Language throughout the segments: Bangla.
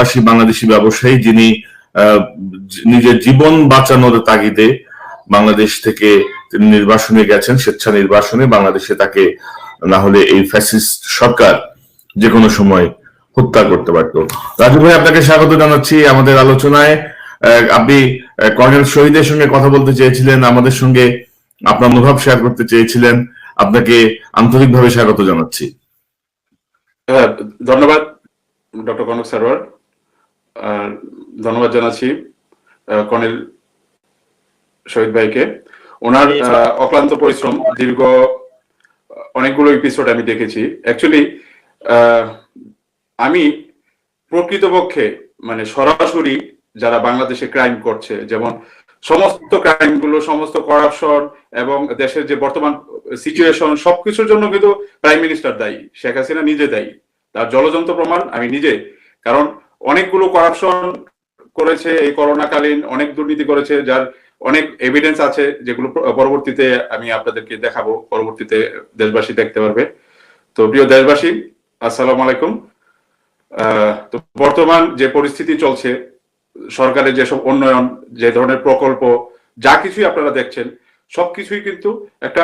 প্রবাসী বাংলাদেশি ব্যবসায়ী যিনি নিজের জীবন বাঁচানোর তাগিদে বাংলাদেশ থেকে তিনি নির্বাসনে গেছেন স্বেচ্ছা নির্বাসনে বাংলাদেশে তাকে না হলে এই ফ্যাসিস্ট সরকার যে কোনো সময় হত্যা করতে পারত। রাজু ভাই আপনাকে স্বাগত জানাচ্ছি আমাদের আলোচনায়। আপনি কর্নেল শহীদের সঙ্গে কথা বলতে চেয়েছিলেন আমাদের সঙ্গে আপনার অনুভব শেয়ার করতে চেয়েছিলেন। আপনাকে আন্তরিকভাবে স্বাগত জানাচ্ছি। হ্যাঁ, ধন্যবাদ ডক্টর কনক সারোয়ার। ধন্যবাদ জানাচ্ছি কর্নেল শহীদ ভাইকে। ওনার অক্লান্ত পরিশ্রম দীর্ঘ অনেকগুলো এপিসোড আমি দেখেছি। অ্যাকচুয়ালি আমি প্রকৃতপক্ষে মানে সরাসরি যারা বাংলাদেশে ক্রাইম করছে যেমন সমস্ত ক্রাইমগুলো সমস্ত করাপশন এবং দেশের যে বর্তমান সিচুয়েশন সবকিছুর জন্য কিন্তু প্রাইম মিনিস্টার দায়ী শেখ হাসিনা নিজে দায়ী। তার জলজন্ত প্রমাণ আমি নিজে কারণ অনেকগুলো করাপশন করেছে এই করোনাকালীন, অনেক দুর্নীতি করেছে, যার অনেক এভিডেন্স আছে যেগুলো পরবর্তীতে আমি আপনাদেরকে দেখাবো, পরবর্তীতে দেশবাসী দেখতে পারবে। তো প্রিয় দেশবাসী, আসসালামু আলাইকুম। তো বর্তমান যে পরিস্থিতি চলছে, সরকারের যেসব উন্নয়ন, যে ধরনের প্রকল্প, যা কিছুই আপনারা দেখছেন, সবকিছুই কিন্তু একটা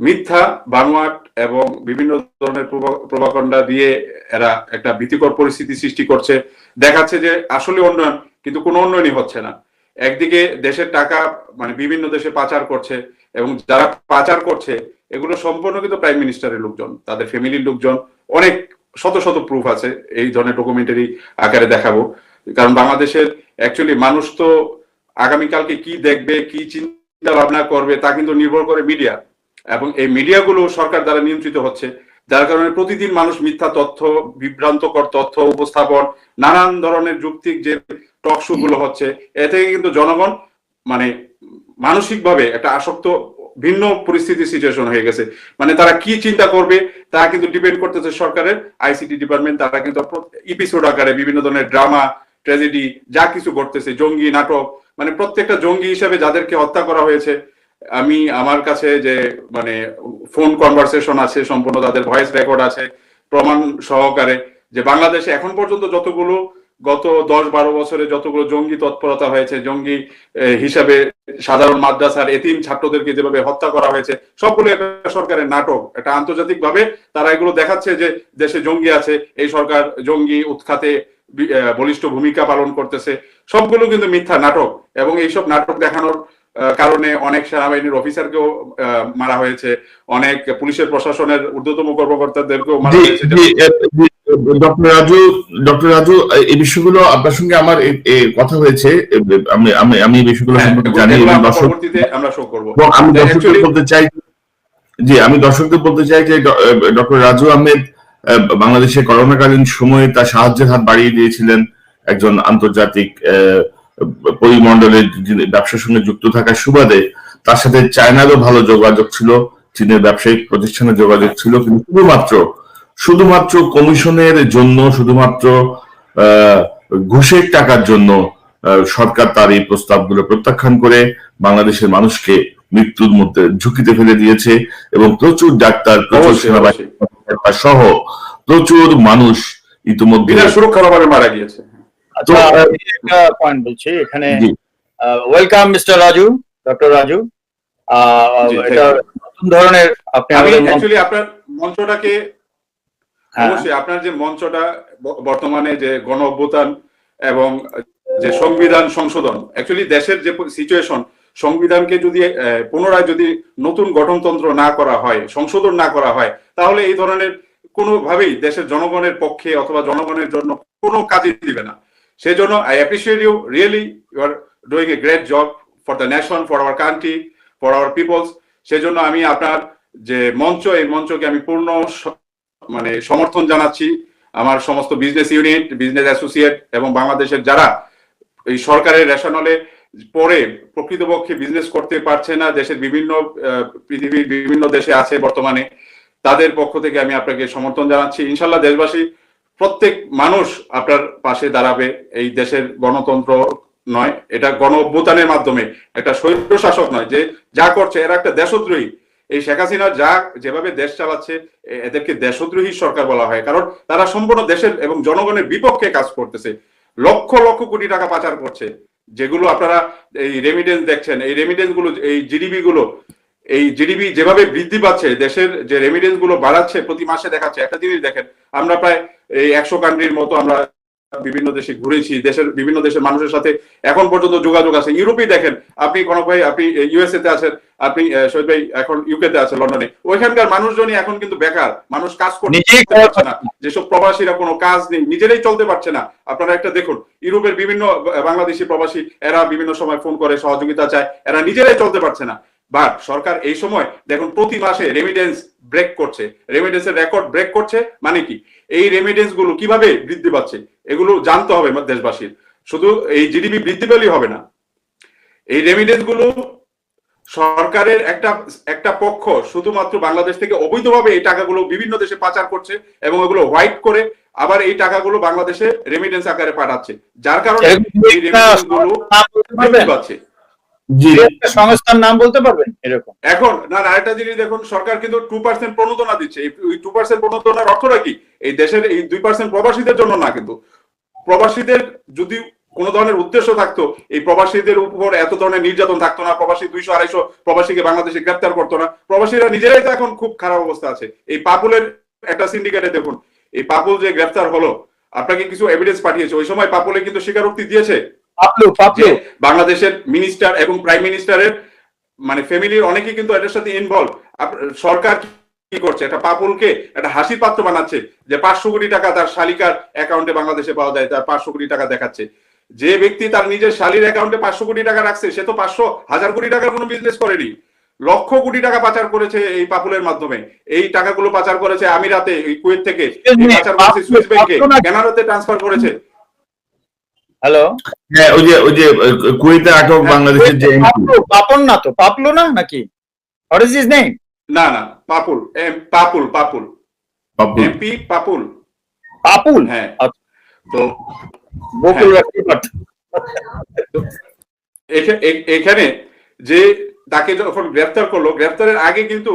মিথ্যা, বানোয়াট এবং বিভিন্ন ধরনের প্রভা- প্রভাকাণ্ডা দিয়ে এরা একটা ভীতিকর পরিস্থিতি সৃষ্টি করছে। দেখাচ্ছে যে আসলে উন্নয়ন, কিন্তু কোনো উন্নয়নই হচ্ছে না। একদিকে দেশের টাকা মানে বিভিন্ন দেশে পাচার করছে এবং যারা পাচার করছে, এগুলো সম্পূর্ণ কিন্তু প্রাইম মিনিস্টারের লোকজন, তাদের ফ্যামিলির লোকজন। অনেক, শত শত প্রুফ আছে এই ধরনের ডকুমেন্টারি আকারে দেখাবো। কারণ বাংলাদেশের অ্যাকচুয়ালি মানুষ তো আগামীকালকে কি দেখবে, কি চিন্তা ভাবনা করবে, তা কিন্তু নির্ভর করে মিডিয়া। এবং এই মিডিয়াগুলো সরকার দ্বারা নিয়ন্ত্রিত হচ্ছে, যার কারণে প্রতিদিন মানুষ মিথ্যা তথ্য, বিভ্রান্তকর তথ্য, উপস্থাপন, নানান ধরনের যুক্তিক যে টক শো গুলো হচ্ছে, এ থেকে কিন্তু জনগণ মানে মানসিকভাবে একটা আসক্ত, ভিন্ন পরিস্থিতি সিচুয়েশন হয়ে গেছে। মানে তারা কি চিন্তা করবে তা কিন্তু ডিপেন্ড করতেছে সরকারের আইসিটি ডিপার্টমেন্ট তারা কিন্তু এপিসোড আকারে বিভিন্ন ধরনের ড্রামা ট্র্যাজেডি যা কিছু ঘটতেছে, জঙ্গি নাটক মানে প্রত্যেকটা জঙ্গি হিসেবে যাদেরকে হত্যা করা হয়েছে আমি আমার কাছে যে মানে ফোন কনভারসেশন আছে, সম্পূর্ণ তাদের ভয়েস রেকর্ড আছে, প্রমাণ সহকারে, যে বাংলাদেশে এখন পর্যন্ত যতগুলো, গত দশ বারো বছরে যতগুলো জঙ্গি তৎপরতা হয়েছে, জঙ্গি হিসাবে সাধারণ মাদ্রাসার এতিম ছাত্রদেরকে যেভাবে হত্যা করা হয়েছে, সবগুলো একটা সরকারের নাটক। এটা আন্তর্জাতিক ভাবে তারা এগুলো দেখাচ্ছে যে, দেশে জঙ্গি আছে, এই সরকার জঙ্গি উৎখাতে বলিষ্ঠ ভূমিকা পালন করতেছে। সবগুলো কিন্তু মিথ্যা নাটক এবং এইসব নাটক দেখানোর কারণে অনেক সেনাবাহিনীর অফিসারকেও মারা হয়েছে। অনেক পুলিশের প্রশাসনের ঊর্ধ্বতম কর্মকর্তাদেরকেও মারা হয়েছে। ডক্টর রাজু ডক্টর রাজু এই বিষয়গুলো আপনার সঙ্গে আমার কথা হয়েছে। আমি আমি আমি এই বিষয়গুলো হ্যাঁ, সম্পর্কে জানি আমরা দর্শক পরবর্তীতে আমরা শো করব। আমি দর্শকদের বলতে চাই জি আমি দর্শকদের বলতে চাই যে ডক্টর রাজু আহমেদ আহ, বাংলাদেশে করোনাকালীন সময়ে তার সাহায্যের হাত বাড়িয়ে দিয়েছিলেন একজন আন্তর্জাতিক আহ, পরিমণ্ডলের ব্যবসার সঙ্গে যুক্ত থাকার সুবাদে তার সাথে চায়নারও ভালো যোগাযোগ ছিল চীনের ব্যবসায়িক প্রতিষ্ঠানের যোগাযোগ ছিল কিন্তু শুধুমাত্র শুধুমাত্র কমিশনের জন্য শুধুমাত্র ঘুষের টাকার জন্য সরকার তার এই প্রস্তাবগুলো প্রত্যাখ্যান করে বাংলাদেশের মানুষকে মৃত্যুর মধ্যে ঝুঁকিতে ফেলে দিয়েছে এবং প্রচুর ডাক্তার প্রচুর সেনাবাহিনী সহ প্রচুর মানুষ ইতিমধ্যে বিনা সুরক্ষাভাবে মারা গিয়েছে। আচ্ছা আমি একটা পয়েন্ট বলছি এখানে welcome mister Raju doctor Raju. এটা নতুন ধরনের আপনি আমি অ্যাকচুয়ালি আপনার মঞ্চটাকে হ্যাঁ, অবশ্যই আপনার যে মঞ্চটা বর্তমানে যে গণ অভ্যুত্থান এবং যে সংবিধান সংশোধন অ্যাকচুয়ালি দেশের যে সিচুয়েশন সংবিধানকে যদি আহ, পুনরায় যদি নতুন গঠনতন্ত্র না করা হয় সংশোধন না করা হয় তাহলে এই ধরনের কোনোভাবেই দেশের জনগণের পক্ষে অথবা জনগণের জন্য কোনো কাজে দিবে না। সেই জন্য I appreciate you really you are doing a great job for the nation for our country for our peoples সেই জন্য আমি আপনার যে মঞ্চ, এই মঞ্চকে আমি পূর্ণ মানে সমর্থন জানাচ্ছি আমার সমস্ত বিজনেস ইউনিট বিজনেস অ্যাসোসিয়েট এবং বাংলাদেশের যারা এই সরকারের রেশনলে পরে প্রকৃতপক্ষে বিজনেস করতে পারছে না, দেশের বিভিন্ন পৃথিবীর বিভিন্ন দেশে আছে বর্তমানে, তাদের পক্ষ থেকে আমি আপনাকে সমর্থন জানাচ্ছি। ইনশাল্লাহ দেশবাসী প্রত্যেক মানুষ আপনার পাশে দাঁড়াবে, এই দেশের গণতন্ত্র নয়, এটা গণ অভ্যুত্থানের মাধ্যমে, একটা স্বৈর শাসক নয়, যে যা করছে, এরা একটা দেশদ্রোহী। এই শেখ হাসিনা যা, যেভাবে দেশ চালাচ্ছে এদেরকে দেশদ্রোহী সরকার বলা হয়, কারণ তারা সম্পূর্ণ দেশের এবং জনগণের বিপক্ষে কাজ করতেছে। লক্ষ লক্ষ কোটি টাকা পাচার করছে, যেগুলো আপনারা এই রেমিডেন্স দেখছেন, এই রেমিডেন্সগুলো, এই জিডিপি গুলো এই জিডিপি যেভাবে বৃদ্ধি পাচ্ছে দেশের যে রেমিডেন্সগুলো বাড়াচ্ছে প্রতি মাসে দেখাচ্ছে একটা জিনিস দেখেন আমরা প্রায় এই একশো কান্ট্রির মতো আমরা বিভিন্ন দেশে ঘুরেছি দেশের বিভিন্ন দেশের মানুষের সাথে এখন পর্যন্ত যোগাযোগ আছে। ইউরোপেই দেখেন আপনি কনক ভাই আপনি ইউএসএ তে আছেন আপনি শহীদ ভাই এখন ইউকে তে আছেন লন্ডনে ওইখানকার মানুষজনই এখন কিন্তু বেকার মানুষ কাজ করতে পারছে না। যেসব প্রবাসীরা কোনো কাজ নেই নিজেরাই চলতে পারছে না। আপনারা একটা দেখুন ইউরোপের বিভিন্ন বাংলাদেশি প্রবাসী এরা বিভিন্ন সময় ফোন করে সহযোগিতা চায় এরা নিজেরাই চলতে পারছে না। বাট সরকার এই সময় দেখুন প্রতি মাসে রেমিডেন্স ব্রেক করছে। রেমিডেন্সের রেকর্ড ব্রেক করছে মানে কি? এই রেমিডেন্সগুলো কীভাবে বৃদ্ধি পাচ্ছে? এগুলো জানতে হবে দেশবাসীর। শুধু এই জিডিপি বৃদ্ধি পেলেই হবে না। এই রেমিডেন্সগুলো সরকারের একটা একটা পক্ষ শুধুমাত্র বাংলাদেশ থেকে অবৈধভাবে এই টাকাগুলো বিভিন্ন দেশে পাচার করছে এবং এগুলো হোয়াইট করে আবার এই টাকাগুলো বাংলাদেশে রেমিডেন্স আকারে পাঠাচ্ছে। যার কারণে এই রেমিডেন্সগুলো বৃদ্ধি পাচ্ছে। জি। সংস্থার নাম বলতে পারবেন? এরকম। এখন না না, আরেকটা জিনিস দেখুন সরকার কিন্তু টু পার্সেন্ট প্রণোদনা দিচ্ছে। এই টু পার্সেন্ট প্রণোদনার অর্থটা কি? এই দেশের এই দুই পার্সেন্ট প্রবাসীদের জন্য না কিন্তু। প্রবাসীদের যদি কোনো ধরনের উদ্দেশ্য থাকতো এই প্রবাসীদের উপর এত ধরনের নির্যাতন থাকতো না প্রবাসী দুইশো আড়াইশো প্রবাসীকে বাংলাদেশে গ্রেপ্তার করতো না। প্রবাসীরা নিজেরাই তো এখন খুব খারাপ অবস্থা আছে। এই পাপুলের একটা সিন্ডিকেটে দেখুন এই পাপুল যে গ্রেপ্তার হলো আপনাকে কিছু এভিডেন্স পাঠিয়েছে। ওই সময় পাপুলে কিন্তু স্বীকারোক্তি দিয়েছে। পাপলু যে পাপলু বাংলাদেশের মিনিস্টার এবং প্রাইম মিনিস্টারের মানে ফ্যামিলির অনেকেই কিন্তু এটার সাথে ইনভলভ সরকার কি করছে? একটা পাপুলকে একটা হাসির পাত্র বানাচ্ছে যে পাঁচশো কোটি টাকা তার শালিকার অ্যাকাউন্টে বাংলাদেশে পাওয়া যায় তার পাঁচশো কোটি টাকা দেখাচ্ছে। যে ব্যক্তি তার নিজের শালির অ্যাকাউন্টে পাঁচশো কোটি টাকা রাখছে সে তো পাঁচশো হাজার কোটি টাকার কোনো বিজনেস করেনি। লক্ষ কোটি টাকা পাচার করেছে এই পাপুলের মাধ্যমে। এই টাকাগুলো পাচার করেছে আমিরাতে এই কুয়েত থেকে। পাচার করেছে সুইস ব্যাংকে ট্রান্সফার করেছে। হ্যালো হ্যাঁ ওই যে ওই যে কুয়েতে আটক বাংলাদেশের যে পাপন না তো পাপলু না নাকি? হোয়াট ইজ হিজ নেম না না পাপুল এম পাপুল পাপুল। এমপি পাপুল। পাপুল? হ্যাঁ। আচ্ছা। তো বকুল হ্যাঁ। এখানে যে তাকে যখন গ্রেফতার করল গ্রেফতারের আগে কিন্তু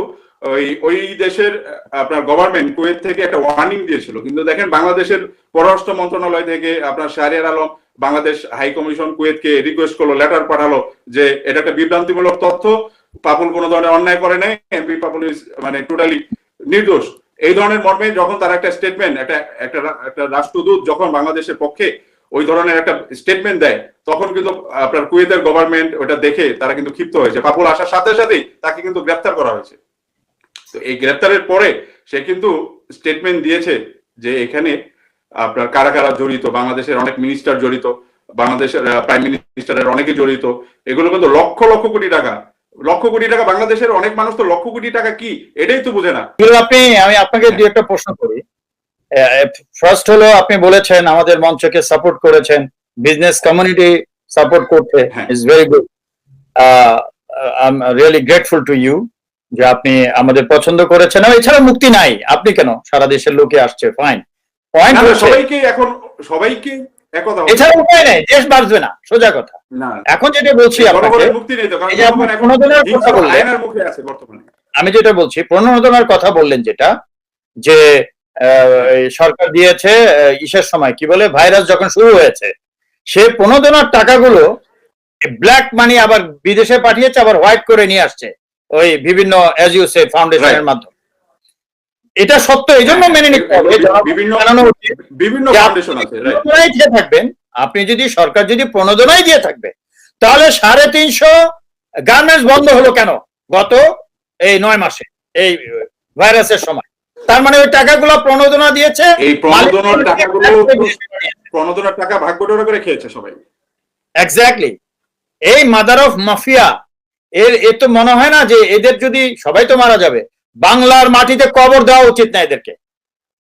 ওই ওই দেশের আপনার গভর্নমেন্ট কুয়েত থেকে একটা ওয়ার্নিং দিয়েছিল। কিন্তু দেখেন বাংলাদেশের পররাষ্ট্র মন্ত্রণালয় থেকে আপনার শাহরিয়ার আলম বাংলাদেশ হাই কমিশন কুয়েতকে রিকোয়েস্ট করল লেটার পাঠালো যে এটা একটা বিভ্রান্তিমূলক তথ্য, পাপুল কোনো ধরনের অন্যায় করে নাই এমপি পাপুল মানে টোটালি নির্দোষ। এই ধরনের মর্মে যখন তার একটা স্টেটমেন্ট একটা একটা একটা রাষ্ট্রদূত যখন বাংলাদেশের পক্ষে ওই ধরনের একটা স্টেটমেন্ট দেয়, তখন কিন্তু আপনার কুয়েতের গভর্নমেন্ট ওটা দেখে তারা কিন্তু ক্ষিপ্ত হয়েছে। পাপুল আসার সাথে সাথেই তাকে কিন্তু গ্রেফতার করা হয়েছে। তো এই গ্রেফতারের পরে সে কিন্তু স্টেটমেন্ট দিয়েছে যে এখানে আপনার কারা কারা জড়িত বাংলাদেশের অনেক মিনিস্টার জড়িত বাংলাদেশের প্রাইম মিনিস্টারের অনেকে জড়িত। এগুলো কিন্তু লক্ষ লক্ষ কোটি টাকা। লক্ষ কোটি টাকা বাংলাদেশের অনেক মানুষ তো লক্ষ কোটি টাকা কি? এটাই তো বুঝে না। আপনি আমি আপনাকে দু একটা প্রশ্ন করি। ফার্স্ট হলো আপনি বলেছেন আমাদের মঞ্চকে সাপোর্ট করেছেন বিজনেস কমিউনিটি সাপোর্ট করতে হ্যাঁ। Is very good I am really grateful to you যে আপনি আমাদের পছন্দ করেছেন এছাড়া মুক্তি নাই। আপনি কেন? সারা দেশের লোকে আসছে ফাইন পয়েন্ট সবাইকে এখন সবাইকে এছাড়া উপায় নেই দেশ বাঁচবে না সোজা কথা। এখন যেটা বলছি আমি যেটা বলছি প্রণোদনার কথা বললেন যেটা যে সরকার দিয়েছে ইসের সময় কি বলে ভাইরাস যখন শুরু হয়েছে সে প্রণোদনার টাকাগুলো ব্ল্যাক মানি আবার বিদেশে পাঠিয়েছে আবার হোয়াইট করে নিয়ে আসছে। ওই বিভিন্ন এজ ইউ সে ফাউন্ডেশনের মাধ্যমে। এটা সত্য এই জন্য মেনে নিতে হবে। বিভিন্ন দিয়ে থাকবেন আপনি যদি সরকার যদি প্রণোদনায় দিয়ে থাকবে তাহলে সাড়ে তিনশো গার্মেন্টস বন্ধ হলো কেন? গত এই নয় মাসে এই ভাইরাসের সময়। তার মানে ওই টাকাগুলো প্রণোদনা দিয়েছে এই প্রণোদনার টাকাগুলো প্রণোদনার টাকা ভাগ বটোয়ারা করে খেয়েছে সবাই। এক্স্যাক্টলি এই মাদার অফ মাফিয়া এর, এ তো মনে হয় না যে এদের যদি, সবাই তো মারা যাবে। বাংলার মাটিতে কবর দেওয়া উচিত না এদেরকে।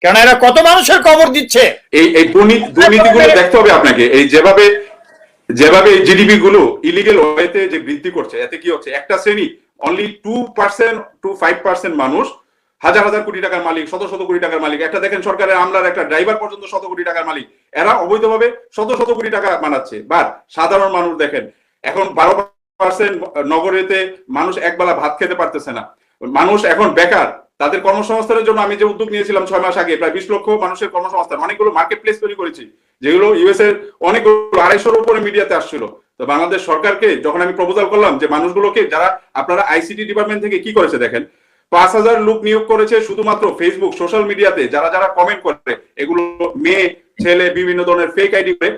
কারণ এরা কত মানুষের কবর দিচ্ছে? এই এই দুর্নীতি দুর্নীতিগুলো দেখতে হবে আপনাকে। এই যেভাবে যেভাবে জিডিপি গুলো ইলিগেল ওয়েতে যে বৃদ্ধি করছে, এতে কি হচ্ছে? একটা শ্রেণি only two percent two five percent মানুষ, হাজার হাজার কোটি টাকার মালিক, শত শত কোটি টাকার মালিক। একটা দেখেন সরকারের আমলার একটা ড্রাইভার পর্যন্ত শত কোটি টাকার মালিক। এরা অবৈধভাবে শত শত কোটি টাকা বানাচ্ছে। বাট সাধারণ মানুষ দেখেন, এখন বারো পার্সেন্ট নগরেতে মানুষ একবেলা ভাত খেতে পারতেছে না মানুষ এখন বেকার তাদের কর্মসংস্থানের জন্য আমি যে উদ্যোগ নিয়েছিলাম ছয় মাস আগে প্রায় বিশ লক্ষ মানুষের কর্মসংস্থান অনেকগুলো মার্কেট প্লেস তৈরি করেছি যেগুলো ইউএস এর অনেকগুলো আড়াইশোর উপরে মিডিয়াতে আসছিল তো বাংলাদেশ সরকারকে যখন আমি প্রপোজাল করলাম যে মানুষগুলোকে যারা আপনারা আইসিটি ডিপার্টমেন্ট থেকে কি করেছে দেখেন পাঁচ হাজার লোক নিয়োগ করেছে শুধুমাত্র ফেসবুক সোশ্যাল মিডিয়াতে যারা যারা কমেন্ট করে এগুলো মেয়ে ছেলে বিভিন্ন ধরনের ফেক আইডি করে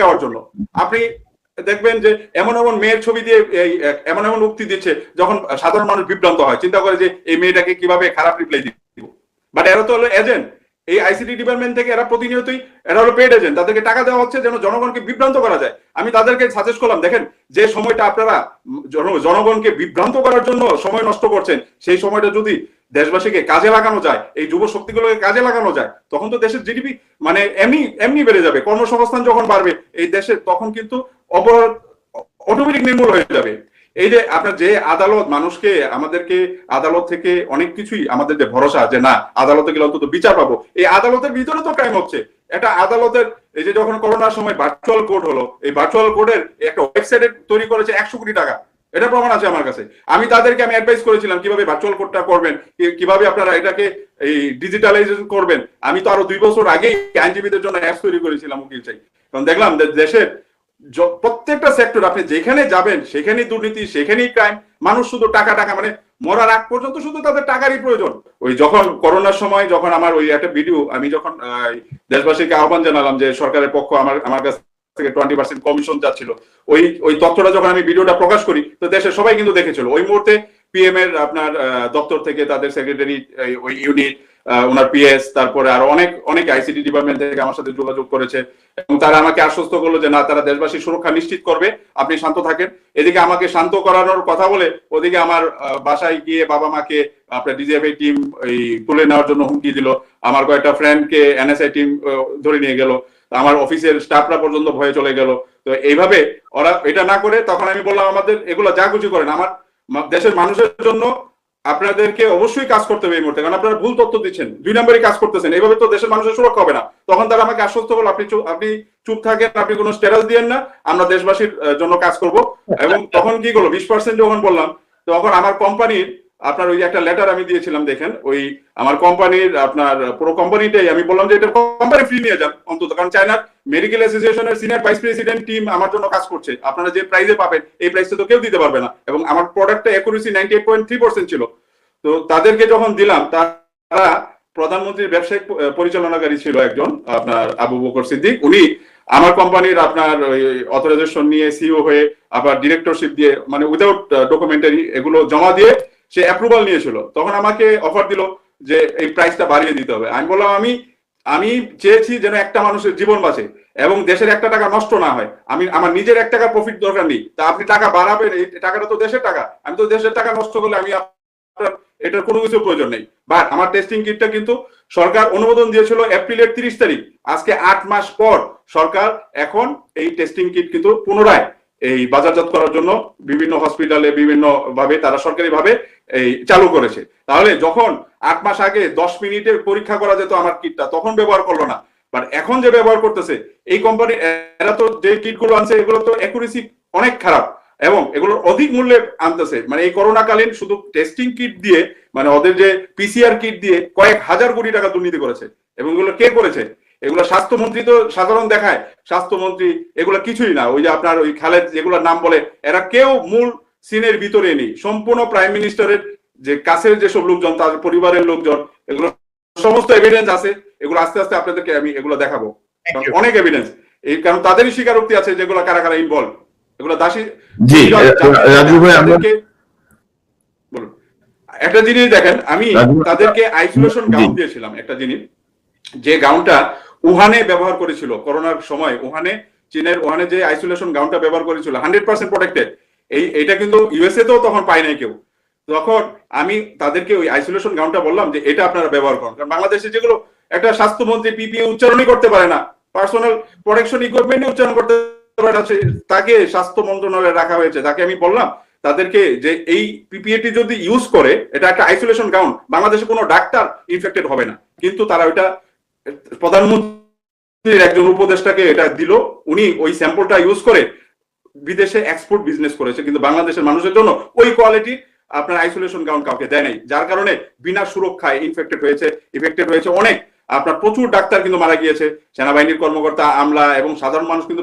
গাওয়ার জন্য আপনি দেখবেন যে এমন এমন মেয়ের ছবি দিয়ে এমন এমন উক্তি দিচ্ছে যখন সাধারণ মানুষ বিভ্রান্ত হয়, চিন্তা করে যে এই মেয়েটাকে কীভাবে খারাপ রিপ্লাই দিব। বাট এরা তো হলো এজেন্ট এই আইসিটি ডিপার্টমেন্ট থেকে এরা প্রতিনিয়তই, এরা হলো পেড এজেন্ট তাদেরকে টাকা দেওয়া হচ্ছে যেন জনগণকে বিভ্রান্ত করা যায়। আমি তাদেরকে সাজেস্ট করলাম, দেখেন, যে সময়টা আপনারা জন- জনগণকে বিভ্রান্ত করার জন্য সময় নষ্ট করছেন, সেই সময়টা যদি দেশবাসীকে কাজে লাগানো যায়, এই যুব শক্তিগুলোকে কাজে লাগানো যায়, তখন তো দেশের জিডিপি মানে এমনি এমনি বেড়ে যাবে। কর্মসংস্থান যখন বাড়বে, এই দেশে তখন কিন্তু অটোমেটিক নির্মূল হয়ে যাবে। এই যে আপনার যে আদালত, মানুষকে আমাদেরকে আদালত থেকে অনেক কিছুই আমাদের যে ভরসা যে না, আদালতে গেলে অন্তত বিচার পাবো, এই আদালতের ভিতরে তো ক্রাইম হচ্ছে। একটা আদালতের, এই যে যখন করোনার সময় ভার্চুয়াল কোর্ট হলো, এই ভার্চুয়াল কোর্টের একটা ওয়েবসাইটে তৈরি করেছে একশো কোটি টাকা। এটা প্রমাণ আছে আমার কাছে। আমি তাদেরকে, আমি অ্যাডভাইস করেছিলাম, কীভাবে ভার্চুয়াল কোর্টটা করবেন কীভাবে আপনারা এটাকে এই ডিজিটালাইজেশন করবেন। আমি তো আরও দুই বছর আগেই আইনজীবীদের জন্য অ্যাপস তৈরি করেছিলাম উকিল চাই কারণ দেখলাম দেশের প্রত্যেকটা সেক্টর আপনি যেখানে যাবেন, সেখানেই দুর্নীতি, সেখানেই ক্রাইম মানুষ শুধু টাকা টাকা মানে মরার আগ পর্যন্ত শুধু তাদের টাকারই প্রয়োজন। ওই যখন করোনার সময়, যখন আমার ওই একটা ভিডিও আমি যখন দেশবাসীকে আহ্বান জানালাম যে সরকারের পক্ষ আমার আমার কাছ থেকে টোয়েন্টি পার্সেন্ট কমিশন যাচ্ছিল, ওই ওই তথ্যটা যখন আমি ভিডিওটা প্রকাশ করি, তো দেশের সবাই কিন্তু দেখেছিল। ওই মুহূর্তে পিএম এর আপনার দপ্তর থেকে তাদের সেক্রেটারি ওই ইউনিট ওনার পিএস তারপরে আর অনেক অনেক আইসিটি ডিপার্টমেন্ট থেকে আমার সাথে যোগাযোগ করেছে এবং তারা আমাকে আশ্বস্ত করল যে, না, তারা দেশবাসীর সুরক্ষা নিশ্চিত করবে, আপনি শান্ত থাকেন। এদিকে আমাকে শান্ত করানোর কথা বলে ওদিকে আমার বাসায় গিয়ে বাবা মাকে আপনার ডিজিএফআই টিম এই তুলে নেওয়ার জন্য হুমকি দিল। আমার কয়েকটা ফ্রেন্ডকে এনএসআই টিম ধরে নিয়ে গেল। আমার অফিসের স্টাফরা পর্যন্ত ভয়ে চলে গেল। তো এইভাবে ওরা এটা না করে তখন আমি বললাম, আমাদের এগুলো যা কিছু করেন। আমার দেশের মানুষের জন্য আপনাদেরকে অবশ্যই কাজ করতে হবে এই মুহূর্তে, কারণ আপনারা ভুল তথ্য দিচ্ছেন, দুই নম্বরই কাজ করতেছেন, এইভাবে তো দেশের মানুষের সুরক্ষা হবে না। তখন তারা আমাকে আশ্বস্ত করল, আপনি আপনি চুপ থাকেন, আপনি কোনো স্ট্যাটাস দিয়েন না, আমরা দেশবাসীর জন্য কাজ করব। এবং তখন কি করল, বিশ পার্সেন্ট যখন বললাম, তখন আমার কোম্পানির, আপনার ওই একটা লেটার আমি দিয়েছিলাম, দেখেন, ওই আমার কোম্পানির, আপনার পুরো কোম্পানিটাই আমি বললাম যে এটা কোম্পানি ফ্রি নিয়ে যান অন্তত, কারণ চায়নার মেডিকেল অ্যাসোসিয়েশনের সিনিয়র ভাইস প্রেসিডেন্ট টিম আমার জন্য কাজ করছে। আপনারা যে প্রাইজে পাবেন, এই প্রাইসটা তো কেউ দিতে পারবে না। এবং আমার প্রোডাক্টটা accuracy ninety eight point three percent ছিল। তো তাদেরকে যখন দিলাম, তারা প্রধানমন্ত্রীর ব্যবসায়িক পরিচালনাকারী ছিল একজন, আপনার আবু বকর সিদ্দিক। উনি আমার কোম্পানির আপনার অথরাইজেশন নিয়ে সিও হয়ে আবার ডিরেক্টরশিপ দিয়ে মানে উইদাউট ডকুমেন্টারি এগুলো জমা দিয়ে সে অ্যাপ্রুভাল নিয়েছিল। তখন আমাকে অফার দিল যে এই প্রাইসটা বাড়িয়ে দিতে হবে। আমি বললাম, আমি আমি চেয়েছি যেন একটা মানুষের জীবন বাঁচে এবং দেশের একটা টাকা নষ্ট না হয়। আমি, আমার নিজের এক টাকা প্রফিট দরকার নেই। তা আপনি টাকা বাড়াবেন, এই টাকাটা তো দেশের টাকা। আমি তো দেশের টাকা নষ্ট করলে আমি এটার কোনো কিছু প্রয়োজন নেই। বাট আমার টেস্টিং কিটটা কিন্তু সরকার অনুমোদন দিয়েছিল এপ্রিলের তিরিশ তারিখ। আজকে আট মাস পর সরকার এখন এই টেস্টিং কিট কিন্তু পুনরায় এই বাজারজাত করার জন্য বিভিন্ন হসপিটালে বিভিন্ন ভাবে তারা সরকারি ভাবে এই চালু করেছে। তাহলে যখন আট মাস আগে দশ মিনিটে পরীক্ষা করা যেত আমার কিটটা, তখন ব্যবহার করল না। বাট এখন যে ব্যবহার করতেছে, এই কোম্পানি এরা তো যে কিটগুলো আনছে, এগুলো তো অ্যাকুরেসি অনেক খারাপ এবং এগুলোর অধিক মূল্যে আনতেছে। মানে এই করোনাকালীন শুধু টেস্টিং কিট দিয়ে মানে ওদের যে পিসিআর কিট দিয়ে কয়েক হাজার কোটি টাকা দুর্নীতি করেছে। এবং এগুলো কে করেছে? এগুলো স্বাস্থ্যমন্ত্রী তো সাধারণ দেখায়। স্বাস্থ্যমন্ত্রী এগুলো কিছুই না। ওই যে আপনার ওই খালেদ যেগুলোর নাম বলে এরা কেউ মূল সিনের ভিতরে নেই। সম্পূর্ণ প্রাইম মিনিস্টারের যে কাছের যেসব লোকজন তার পরিবারের লোকজন এগুলো সমস্ত এভিডেন্স আছে। এগুলো আস্তে আস্তে আপনাদেরকে আমি এগুলো দেখাবো। অনেক এভিডেন্স এই কারণ তাদেরই স্বীকারোক্তি আছে যেগুলো কারা কারা ইনভলভ এগুলো দাসী জি রাজু ভাই আমরা বলুন। একটা জিনিস দেখেন আমি তাদেরকে আইসোলেশন গাউন দিয়েছিলাম একটা জিনিস। যে গাউনটা উহানে ব্যবহার করেছিল, করোনার সময় উহানে, চীনের ওহানে যে আইসোলেশন গাউনটা ব্যবহার করেছিল হান্ড্রেড পার্সেন্ট প্রোটেক্টেড এই এটা কিন্তু ইউএসএ তেও তখন পায় নাই কেউ। তখন আমি তাদেরকে ওই আইসোলেশন গাউনটা বললাম যে এটা আপনারা ব্যবহার করুন। কারণ বাংলাদেশে যেগুলো একটা স্বাস্থ্যমন্ত্রী পিপিএ উচ্চারণই করতে পারে না পার্সোনাল প্রোটেকশন ইকুইপমেন্ট উচ্চারণ করতে পারে তাকে স্বাস্থ্য মন্ত্রণালয়ে রাখা হয়েছে। তাকে আমি বললাম, তাদেরকে যে এই পিপিএটি যদি ইউজ করে, এটা একটা আইসোলেশন গাউন বাংলাদেশে কোনো ডাক্তার ইনফেক্টেড হবে না। কিন্তু তারা ওইটা প্রধানমন্ত্রীর একজন উপদেষ্টাকে এটা দিল, উনি ওই স্যাম্পলটা ইউজ করে বিদেশে এক্সপোর্ট বিজনেস করেছে, কিন্তু বাংলাদেশের মানুষের জন্য ওই কোয়ালিটি আপনার আইসোলেশন গাউন কাউকে দেয় নাই। যার কারণে বিনা সুরক্ষায় ইনফেক্টেড হয়েছে ইফেক্টেড হয়েছে অনেক। আপনার প্রচুর ডাক্তার কিন্তু মারা গিয়েছে, সেনাবাহিনীর কর্মকর্তা, আমলা এবং সাধারণ মানুষ কিন্তু